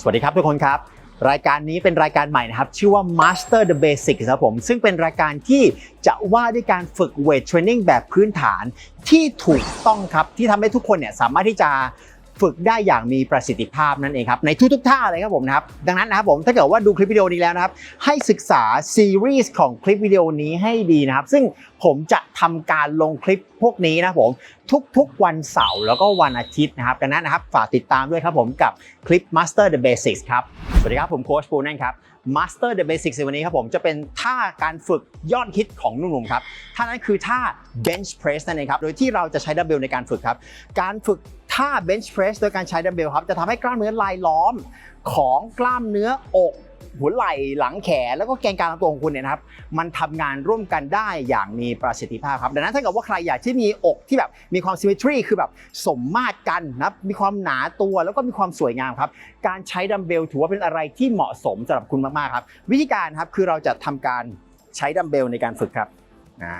สวัสดีครับทุกคนครับ รายการนี้เป็นรายการใหม่นะครับ ชื่อว่า Master the Basics ครับผม ซึ่งเป็นรายการที่จะว่าด้วยการฝึกเวทเทรนนิ่งแบบพื้นฐานที่ถูกต้องครับ ที่ทำให้ทุกคนเนี่ยสามารถที่จะ ฝึกได้อย่างมีประสิทธิภาพนั่นเองครับในทุกๆท่าเลยครับผมนะครับดังนั้นนะครับผมถ้าเกิดว่าดูคลิปวิดีโอนี้แล้วนะครับให้ศึกษาซีรีส์ของคลิปวิดีโอนี้ให้ดีนะครับซึ่งผมจะทำการลงคลิปพวกนี้นะผมทุกๆวันเสาร์แล้วก็วันอาทิตย์นะครับดังนั้นนะครับฝากติดตามด้วยครับผมกับคลิป Master the Basics ครับสวัสดีครับผมโค้ชปูนั่นครับ Master the Basics ในวันนี้ครับผมจะเป็นท่าการฝึกยอดฮิตของหนุ่มๆครับท่านั้นคือท่า bench press นั่นเองครับโดยที่เราจะใช้ดัมเบลในการฝึกครับ การฝึก ท่า bench press โดยการใช้ดัมเบลครับ จะทำให้กล้ามเนื้อลายล้อมของกล้ามเนื้ออกหัวไหล่หลังแขนแล้วก็แกนกลางลำตัวของคุณเนี่ยนะครับ มันทำงานร่วมกันได้อย่างมีประสิทธิภาพครับ ดังนั้นถ้าเกิดว่าใครอยากที่มีอกที่แบบมีความ symmetry คือแบบสมมาตรกันนะมีความหนาตัวแล้วก็มีความสวยงามครับ การใช้ดัมเบลถือว่าเป็นอะไรที่เหมาะสมสำหรับคุณมากๆครับ วิธีการครับคือเราจะทำการใช้ดัมเบลในการฝึกครับอ่า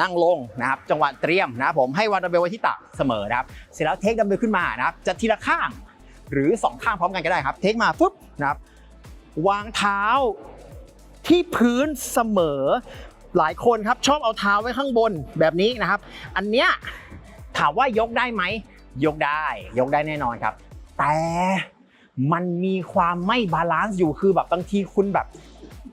นั่งลงนะครับจังหวะเตรียมนะผมให้วางดัมเบลไว้ที่ตักเสมอนะครับเสร็จแล้วเทคดัมเบลขึ้นมานะครับจะทีละข้างหรือสองข้างพร้อมกันก็ได้ครับ เทคมาปุ๊บนะครับวางเท้าที่พื้นเสมอหลายคนครับชอบเอาเท้าไว้ข้างบนแบบนี้นะครับ อันเนี้ยถามว่ายกได้ไหม ยกได้ ยกได้แน่นอนครับ แต่มันมีความไม่บาลานซ์อยู่คือแบบบางทีคุณแบบ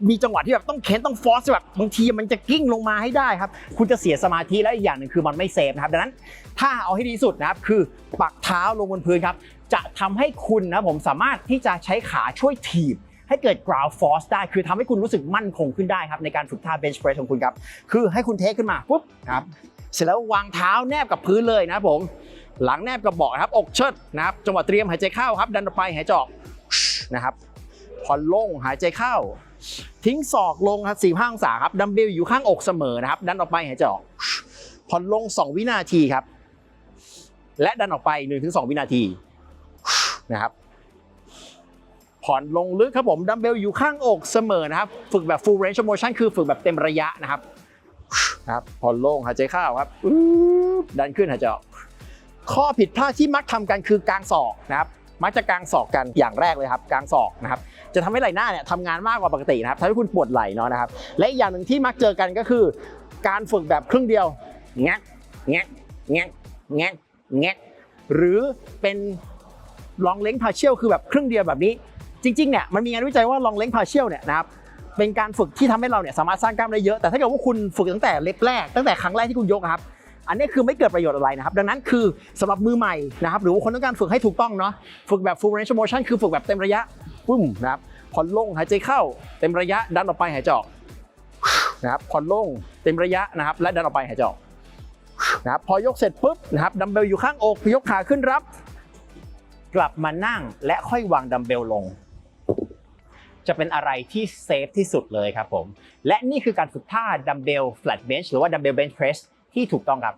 มีจังหวะที่แบบต้องเค้นต้องฟอสแบบบางทีมันจะกิ้งลงมาให้ได้ครับ คุณจะเสียสมาธิและอีกอย่างหนึ่งคือมันไม่เซฟนะครับดังนั้นถ้าเอาให้ดีสุดนะครับคือปักเท้าลงบนพื้นครับ จะทำให้คุณนะผมสามารถที่จะใช้ขาช่วยถีบให้เกิด ground force ได้ คือทำให้คุณรู้สึกมั่นคงขึ้นได้ครับ ในการฝึกท่า bench press ของคุณครับ คือให้คุณเทคขึ้นมาปุ๊บครับ เสร็จแล้ววางเท้าแนบกับพื้นเลยนะผม หลังแนบกับเบาะนะครับ อกเชิดนะครับ จังหวะเตรียมหายใจเข้าครับ ดันออกไปหายใจออกนะครับ ผ่อนลงหายใจเข้า ทิ้งศอกลงครับ45องศาครับดัมเบลอยู่ข้างอกเสมอนะครับ ดันออกไปหายใจออกผ่อนลง 2 วินาทีครับ และดันออกไป 1-2 วินาทีนะครับ ผ่อนลงลึกครับผมดัมเบลอยู่ข้างอกเสมอนะครับ ฝึกแบบ full range of motion คือฝึกแบบเต็มระยะนะครับนะครับผ่อนลงหายใจเข้าครับดันขึ้นหายใจออกข้อผิดพลาดที่มักทำกันคือกางศอกนะครับ มักจะกางศอกกันอย่างแรกเลยครับกางศอกนะครับจะทำให้ไหล่หน้าเนี่ยทำงานมากกว่าปกตินะครับทำให้คุณปวดไหล่เนาะนะครับ และอีกอย่างหนึ่งที่มักเจอกันก็คือ การฝึกแบบครึ่งเดียวแงะแงะแงะแงะแงะหรือเป็นลองเล้งพาเชียลคือแบบครึ่งเดียวแบบนี้ จริงๆเนี่ยมันมีงานวิจัยว่าลองเล้งพาเชียลเนี่ยนะครับเป็นการฝึกที่ทำให้เราเนี่ยสามารถสร้างกล้ามได้เยอะแต่ถ้าเกิดว่าคุณฝึกตั้งแต่เล็บแรกตั้งแต่ครั้งแรกที่คุณยกครับ อันนี้คือไม่เกิดประโยชน์อะไรนะครับ ดังนั้นคือสำหรับมือใหม่นะครับ หรือว่าคนต้องการฝึกให้ถูกต้องเนาะ ฝึกแบบ full range of motion คือฝึกแบบเต็มระยะปึ้มนะครับ ผ่อนลงหายใจเข้า เต็มระยะดันออกไปหายใจออกนะครับ ผ่อนลงเต็มระยะนะครับ และดันออกไปหายใจออกนะครับ พอยกเสร็จปุ๊บนะครับ ดัมเบลอยู่ข้างอก ยกขาขึ้นรับ กลับมานั่งและค่อยวางดัมเบลลงจะเป็นอะไรที่เซฟที่สุดเลยครับผม และนี่คือการฝึกท่าดัมเบล flat bench หรือว่าดัมเบล bench press ที่ถูกต้องครับ